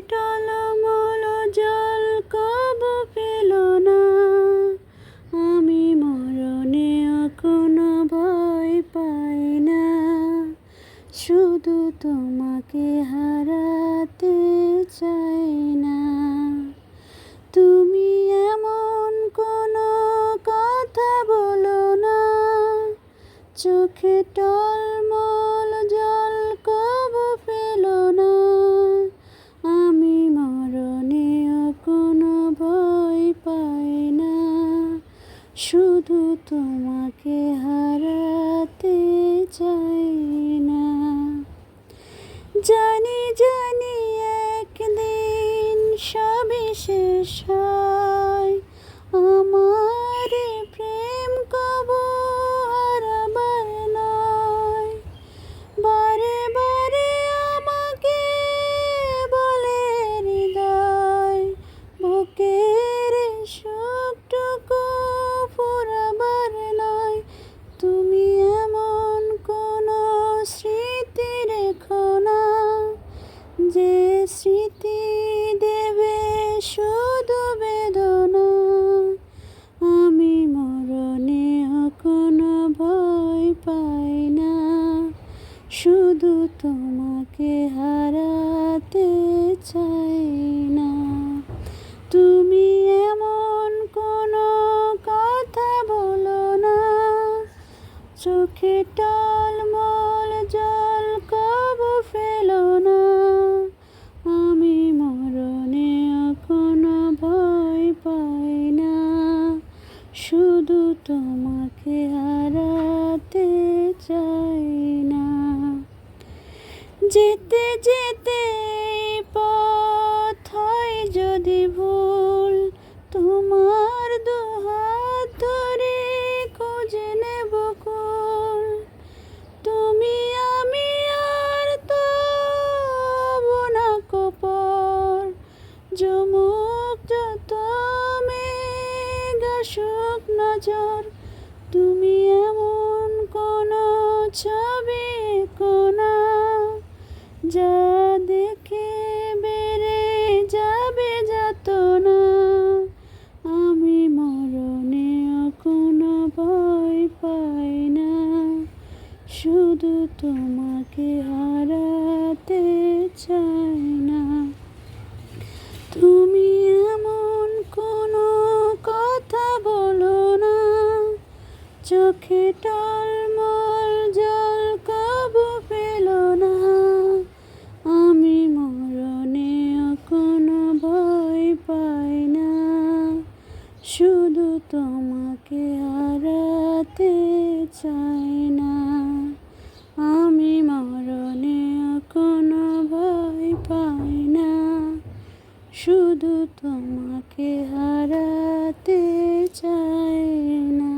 টলমল জল কব পেল না। আমি মরণে কোনো ভয় পাই না। শুধু তোমাকে হারাতে চাই না। তুমি এমন কোনো কথা বলো না। চোখে টলমল শুধু তোমাকে হারাতে চাই না। জানি জানি একদিন সবই শেষ স্মৃতি দেবে শুধু বেদনা। আমি মরণে কোনো ভয় পাই না। শুধু তোমাকে হারাতে চাই না। তুমি এমন কোনো কথা বলো না। চোখে টলমল জল তোমাকে হারাতে চাই না। যেতে যেতে পথ হয় যদি ভুল তোমার দুহাত মেঘাসুক নজর, তুমি এমন কোনো ছবি, কোনা যা দেখে বেড়ে যাবে যত না আমি মরণে কোনো ভয় পাই না। শুধু তোমাকে হারাতে চাই। চোখে টলমল জল, কব পেল না। আমি মরণে কোনো ভয় পাই না। শুধু তোমাকে হারাতে চাই না। আমি মরণে কোনো ভয় পাই না। শুধু তোমাকে হারাতে চাই না।